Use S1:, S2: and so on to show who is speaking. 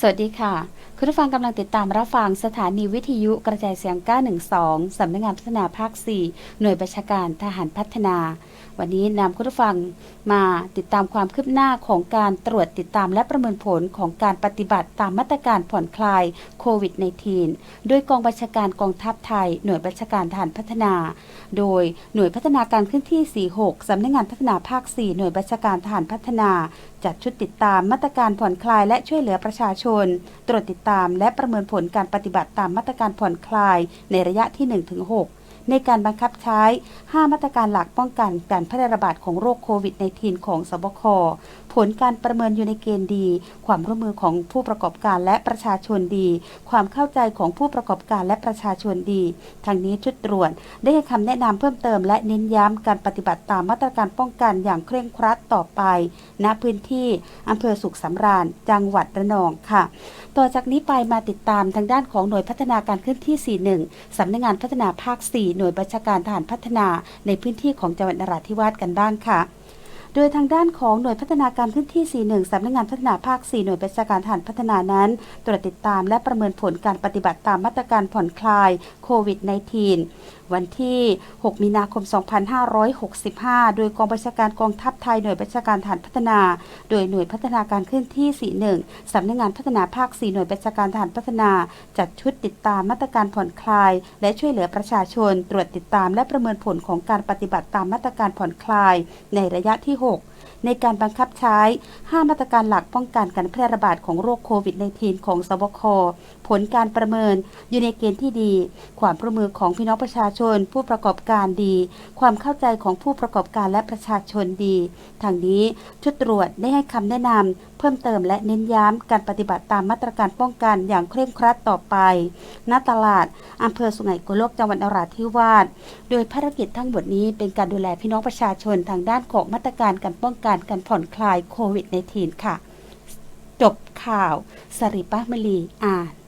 S1: สวัสดีค่ะ คุณผู้ฟังกำลังติดตามรับฟังสถานีวิทยุกระจายเสียง 912 สำนักงานพัฒนาภาค 4 หน่วยประชาการทหารพัฒนา วันนี้นำคุณผู้ฟังมาติดตามความคืบหน้าของการตรวจติดตามและประเมินผลของการปฏิบัติตามมาตรการผ่อนคลายโควิด -19 โดยกองบัญชาการกองทัพไทย หน่วยบัญชาการทหารพัฒนา โดยหน่วยพัฒนาการขึ้นที่ 46 สำนักงานพัฒนาภาค 4 หน่วยบัญชาการทหารพัฒนา จัดชุดติดตามมาตรการผ่อนคลายและช่วยเหลือประชาชน ตรวจติดตามและประเมินผลการปฏิบัติตามมาตรการผ่อนคลายในระยะที่ 1-6 ในการบังคับใช้ 5 มาตรการหลักป้องกันการแพร่ระบาดของโรคโควิด -19 ของสบค ผลการประเมินอยู่ในเกณฑ์ดี ความร่วมมือของผู้ประกอบการและประชาชนดี ความเข้าใจของผู้ประกอบการและประชาชนดี ทางนี้ชุดตรวจได้ให้คำแนะนำเพิ่มเติมและเน้นย้ำการปฏิบัติตามมาตรการป้องกันอย่างเคร่งครัดต่อไป ณ พื้นที่อำเภอสุขสำราญ จังหวัดระนองค่ะ ต่อจากนี้ไปมาติดตามทางด้านของหน่วยพัฒนาการขึ้นที่ 41สำนักงานพัฒนาภาค 4หน่วยบัญชาการทหารพัฒนาในพื้นที่ของจังหวัดนราธิวาสกันบ้างค่ะโดยทางด้านของหน่วยพัฒนาการพื้นที่ 41 สำนักงานพัฒนาภาค 4 หน่วยบัญชาการทหารพัฒนานั้น ตรวจติดตามและประเมินผลการปฏิบัติตามมาตรการผ่อนคลายโควิด -19 วันที่ 6 มีนาคม 2565 โดยกองบัญชาการกองทัพไทยหน่วยบัญชาการฐานพัฒนา โดยหน่วยพัฒนาการเคลื่อนที่ 41 สำนักงานพัฒนาภาค 4 หน่วยบัญชาการฐานพัฒนา จัดชุดติดตามมาตรการผ่อนคลาย และช่วยเหลือประชาชน ตรวจติดตามและประเมินผลของการปฏิบัติตามมาตรการผ่อนคลาย ในระยะที่ 6ในการบังคับใช้ 5 มาตรการหลักป้องกันการแพร่ระบาดของโรคโควิด -19 ของสบค ผลการประเมินอยู่ในเกณฑ์ที่ดี ความร่วมมือของพี่น้องประชาชน ผู้ประกอบการดี ความเข้าใจของผู้ประกอบการและประชาชนดี ทางนี้ชุดตรวจได้ให้คำแนะนำ เพิ่มเติมและเน้นย้ำการปฏิบัติตามมาตรการป้องกันอย่างเคร่งครัดต่อไป ณ ตลาดอำเภอสุไหงโกลกจังหวัดนราธิวาส โดยภารกิจทั้งหมดนี้เป็นการดูแลพี่น้องประชาชนทางด้านของมาตรการการป้องกันการผ่อนคลายโควิด -19 ค่ะ จบข่าวสริปะมลีอ่าน